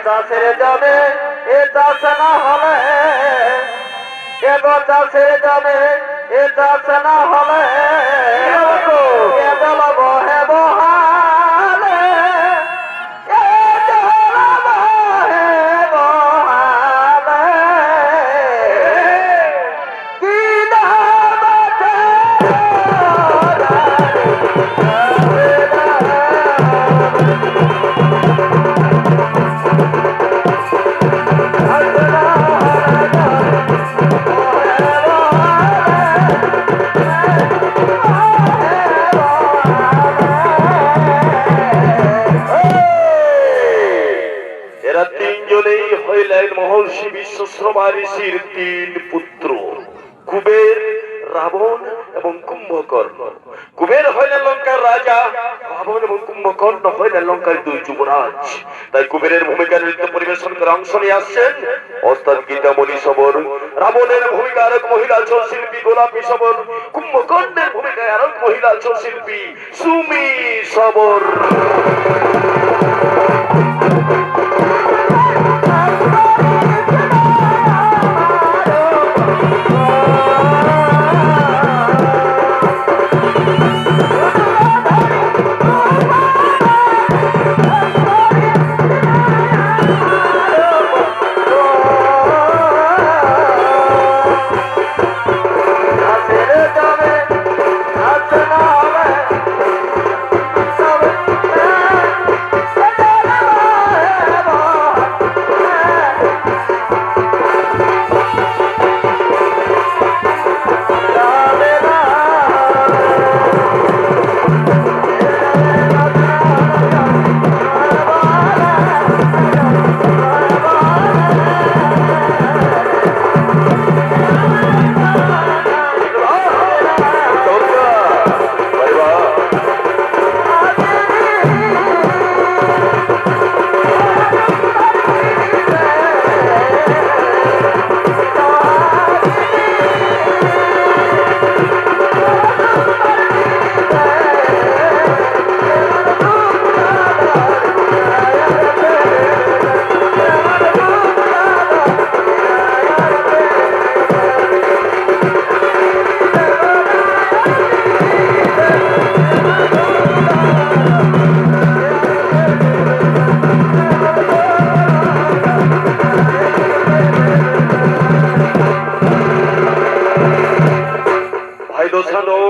নেতা ছেড়ে যাবে এ চাষে না হলে। এ কথা ছেড়ে যাবে এ চাষে মহর্ষি বিশ্বশ্রমা ঋষির তিন পুত্র, কুবের, রাবণ এবং কুম্ভকর্ণ। কুবের হইলেন লঙ্কার রাজা, রাবণ এবং কুম্ভকর্ণ হইলেন লঙ্কার দুই যুবরাজ। তাই কুবেরের ভূমিকা নৃত্য পরিবেশন করে অংশ নিয়ে আসছেন অস্তাদ গীতামণি সবর, রাবণের ভূমিকা আরেক মহিলা ছৌ শিল্পী গোলাপী সবর, কুম্ভকর্ণের ভূমিকায় আরেক মহিলা ছৌ শিল্পী সুমি সবর। nos anou